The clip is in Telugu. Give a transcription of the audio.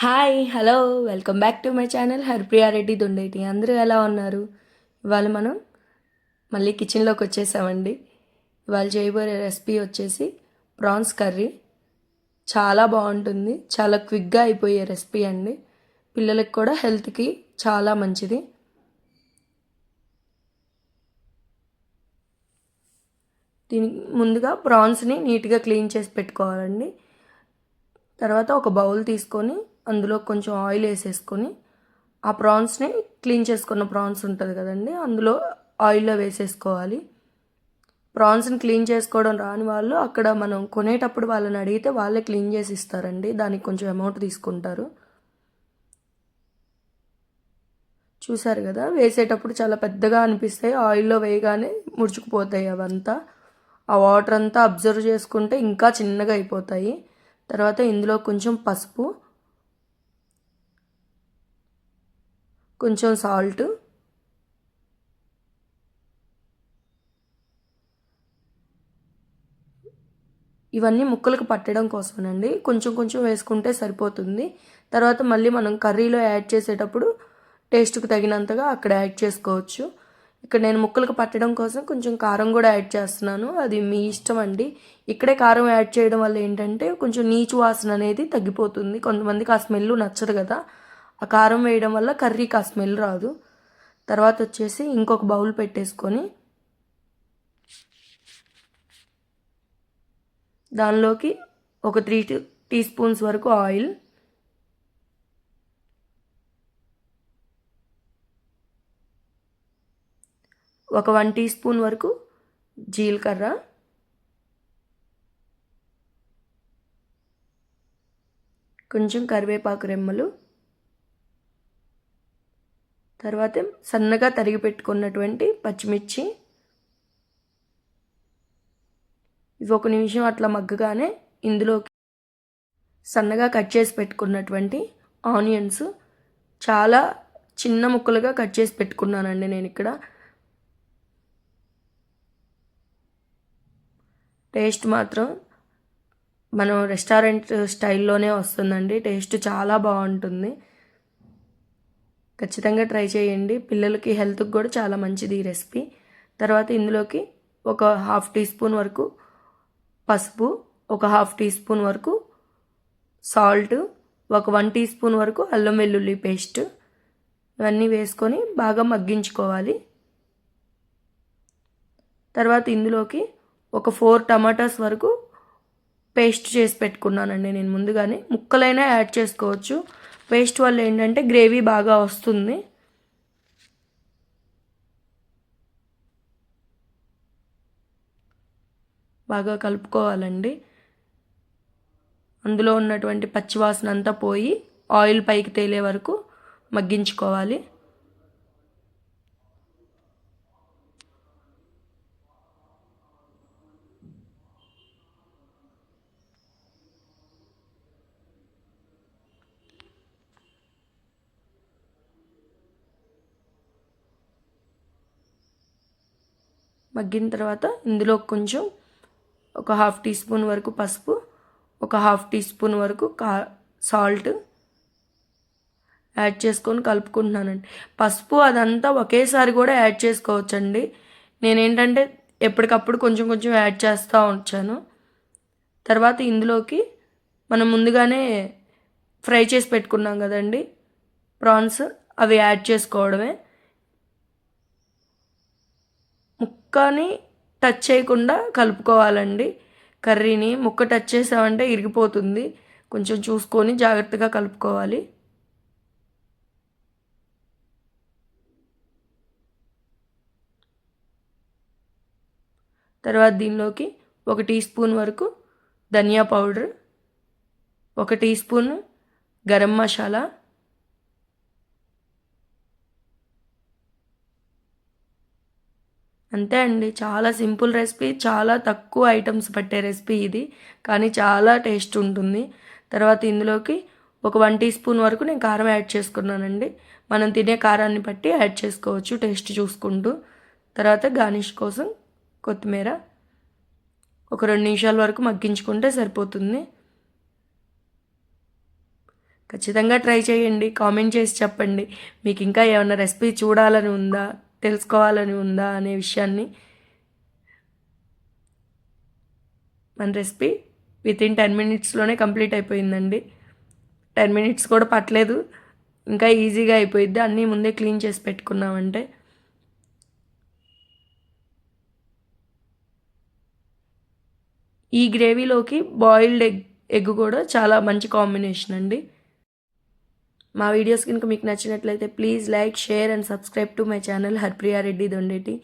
Hi hello welcome back to my channel Haripriya Reddy Dondeti అందరూ ఎలా ఉన్నారు? ఇవాళ మనం మళ్ళీ కిచెన్లోకి వచ్చేసామండి. ఇవాళ చేయబోయే రెసిపీ వచ్చేసి ప్రాన్స్ కర్రీ చాలా బాగుంటుంది. చాలా క్విక్గా అయిపోయే రెసిపీ అండి. పిల్లలకి కూడా హెల్త్కి చాలా మంచిది. దీనికి ముందుగా ప్రాన్స్ని నీట్గా క్లీన్ చేసి పెట్టుకోవాలండి. తర్వాత ఒక బౌల్ తీసుకొని అందులో కొంచెం ఆయిల్ వేసేసుకొని ఆ ప్రాన్స్ని క్లీన్ చేసుకున్న ప్రాన్స్ ఉంటుంది కదండి అందులో ఆయిల్లో వేసేసుకోవాలి. ప్రాన్స్ని క్లీన్ చేసుకోవడం రాని వాళ్ళు అక్కడ మనం కొనేటప్పుడు వాళ్ళని అడిగితే వాళ్ళే క్లీన్ చేసి ఇస్తారండి దానికి కొంచెం అమౌంట్ తీసుకుంటారు. చూసారు కదా వేసేటప్పుడు చాలా పెద్దగా అనిపిస్తాయి ఆయిల్లో వేయగానే ముడుచుకుపోతాయి అవంతా. ఆ వాటర్ అంతా అబ్జర్వ్ చేసుకుంటే ఇంకా చిన్నగా అయిపోతాయి. తర్వాత ఇందులో కొంచెం పసుపు కొంచెం సాల్ట్. ఇవన్నీ ముక్కలకు పట్టడం కోసమేనండి. కొంచెం కొంచెం వేసుకుంటే సరిపోతుంది. తర్వాత మళ్ళీ మనం కర్రీలో యాడ్ చేసేటప్పుడు టేస్ట్కి తగినంతగా అక్కడ యాడ్ చేసుకోవచ్చు. ఇక్కడ నేను ముక్కలకు పట్టడం కోసం కొంచెం కారం కూడా యాడ్ చేస్తున్నాను. అది మీ ఇష్టం అండి. ఇక్కడే కారం యాడ్ చేయడం వల్ల ఏంటంటే కొంచెం నీచు వాసన అనేది తగ్గిపోతుంది. కొంతమందికి ఆ స్మెల్ నచ్చదు కదా. ఆ కారం వేయడం వల్ల కర్రీకి ఆ స్మెల్ రాదు. తర్వాత వచ్చేసి ఇంకొక బౌల్ పెట్టేసుకొని దానిలోకి ఒక త్రీ టీ స్పూన్స్ వరకు ఆయిల్ ఒక వన్ టీ స్పూన్ వరకు జీలకర్ర కొంచెం కరివేపాకు రెమ్మలు తర్వాత సన్నగా తరిగి పెట్టుకున్నటువంటి పచ్చిమిర్చి. ఇవి ఒక నిమిషం అట్లా మగ్గగానే ఇందులోకి సన్నగా కట్ చేసి పెట్టుకున్నటువంటి ఆనియన్స్. చాలా చిన్న ముక్కలుగా కట్ చేసి పెట్టుకున్నానండి నేను ఇక్కడ. టేస్ట్ మాత్రం మనం రెస్టారెంట్ స్టైల్లోనే వస్తుందండి. టేస్ట్ చాలా బాగుంటుంది. ఖచ్చితంగా ట్రై చేయండి. పిల్లలకి హెల్త్కి కూడా చాలా మంచిది ఈ రెసిపీ. తర్వాత ఇందులోకి ఒక హాఫ్ టీ స్పూన్ వరకు పసుపు ఒక హాఫ్ టీ స్పూన్ వరకు సాల్ట్ ఒక వన్ టీ స్పూన్ వరకు అల్లం వెల్లుల్లి పేస్ట్ ఇవన్నీ వేసుకొని బాగా మగ్గించుకోవాలి. తర్వాత ఇందులోకి ఒక ఫోర్ టమాటాస్ వరకు పేస్ట్ చేసి పెట్టుకున్నానండి నేను ముందుగానే. ముక్కలైనా యాడ్ చేసుకోవచ్చు. పేస్ట్ వల్ల ఏంటంటే గ్రేవీ బాగా వస్తుంది. బాగా కలుపుకోవాలండి. అందులో ఉన్నటువంటి పచ్చివాసన అంతా పోయి ఆయిల్ పైకి తేలే వరకు మగ్గించుకోవాలి. మగ్గిన తర్వాత ఇందులో కొంచెం ఒక హాఫ్ టీ స్పూన్ వరకు పసుపు ఒక హాఫ్ టీ స్పూన్ వరకు కా సాల్ట్ యాడ్ చేసుకొని కలుపుకుంటున్నానండి. పసుపు అదంతా ఒకేసారి కూడా యాడ్ చేసుకోవచ్చండి. నేనేంటంటే ఎప్పటికప్పుడు కొంచెం కొంచెం యాడ్ చేస్తూ వచ్చాను తర్వాత ఇందులోకి మనం ముందుగానే ఫ్రై చేసి పెట్టుకున్నాం కదండి. ప్రాన్స్ అవి యాడ్ చేసుకోవడమే. ముక్కని టచ్ చేయకుండా కలుపుకోవాలండి. కర్రీని ముక్క టచ్ చేసామంటే ఇరిగిపోతుంది. కొంచెం చూసుకొని జాగ్రత్తగా కలుపుకోవాలి. తర్వాత దీనిలోకి ఒక టీ స్పూన్ వరకు ధనియా పౌడర్ ఒక టీ స్పూన్ గరం మసాలా అంతే అండి. చాలా సింపుల్ రెసిపీ చాలా తక్కువ ఐటమ్స్ పట్టే రెసిపీ ఇది. కానీ చాలా టేస్ట్ ఉంటుంది. తర్వాత ఇందులోకి ఒక వన్ టీ స్పూన్ వరకు నేను కారం యాడ్ చేసుకున్నానండి. మనం తినే కారాన్ని బట్టి యాడ్ చేసుకోవచ్చు టేస్ట్ చూసుకుంటూ. తర్వాత గార్నిష్ కోసం కొత్తిమీర ఒక రెండు నిమిషాల వరకు మగ్గించుకుంటే సరిపోతుంది. ఖచ్చితంగా ట్రై చేయండి. కామెంట్ చేసి చెప్పండి. మీకు ఇంకా ఏమైనా రెసిపీ చూడాలని ఉందా? తెలుసుకోవాలని ఉందా అనే విషయాన్ని మన రెసిపీ విత్ ఇన్ టెన్ మినిట్స్లోనే కంప్లీట్ అయిపోయిందండి. టెన్ మినిట్స్ కూడా పట్టలేదు. ఇంకా ఈజీగా అయిపోయిద్ది. అన్నీ ముందే క్లీన్ చేసి పెట్టుకున్నామంటే. ఈ గ్రేవీలోకి బాయిల్డ్ ఎగ్ ఎగ్ కూడా చాలా మంచి కాంబినేషన్ అండి. మా వీడియోస్ కనుక మీకు నచ్చినట్లయితే please like share and subscribe to my channel Haripriya Reddy Dondeti